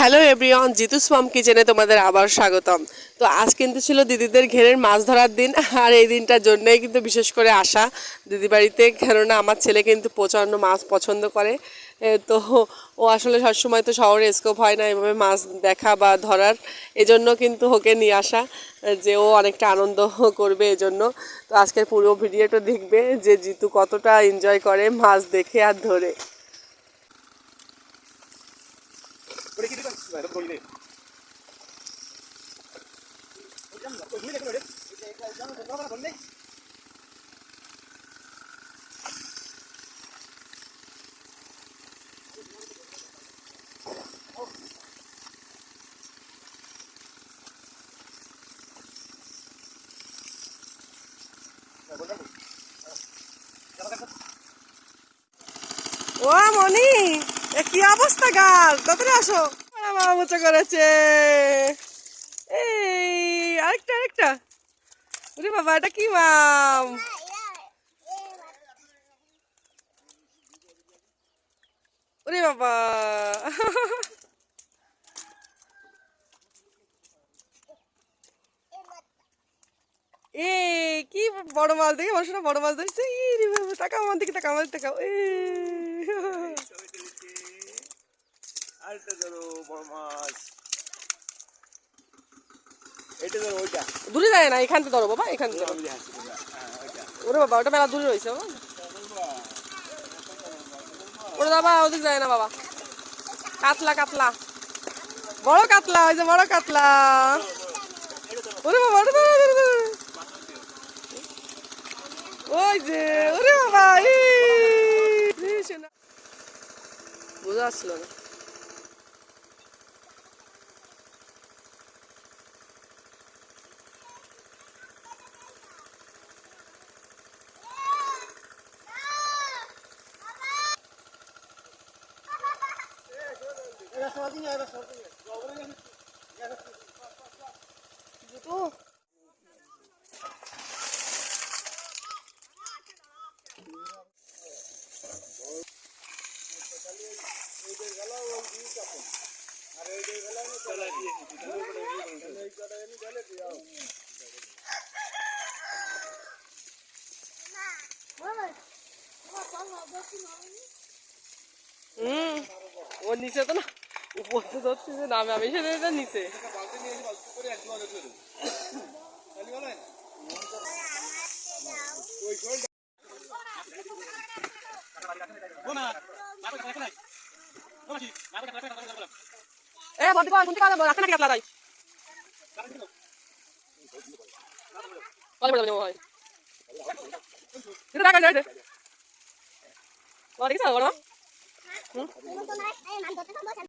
Hello everyone জিতুস মাম কিচেনে তোমাদের আবার স্বাগতম। তো আজ কিন্তু ছিল দিদিদের ঘেরের মাছ ধরার দিন, আর এই দিনটার জন্যই কিন্তু বিশেষ করে আসা দিদি বাড়িতে, কেননা আমার ছেলে কিন্তু প্রচণ্ড মাছ পছন্দ করে। তো ও আসলে সবসময় তো শহরে স্কোপ হয় না এভাবে মাছ দেখা বা ধরার। এজন্য কিন্তু ওকে নিয়ে আসা, যে ও অনেকটা আনন্দ করবে এজন্য। তো আজকের পুরো ভিডিওটা দেখবে যে জিতু কতটা এনজয় করে মাছ দেখে আর ধরে। ও মনি এ কি অবস্থা গাল তাড়াতাড়ি আসো করেছে। এই বাবা এটা কি বাবা। এ বড় মাছ দেখে? মানুষরা বড় মাছ ধরছে রে বাবা, তাকাও আমার দিকে তাকাও আমার দিকে তাকাও। দূরে যায় না, এখান থেকে ধরো বাবা এখান থেকে ধরো। ওরে বাবা, ওটা মেলা দূরে রয়েছে, বাবা। ওরে বাবা, ওদিক যায় না, বাবা। কাতলা কাতলা। বড় কাতলা, ওই যে বড় কাতলা। ওরে বাবা। ওই যে, ওরে বাবা বোঝা আসছিল না। ওর নিচে তো না? উপর তো যে নামে আমি সেটা নিচে এ বন্ধ কর শুনতে পারব রাখতে নাকি আপনারাই বলে বলে হয় এটা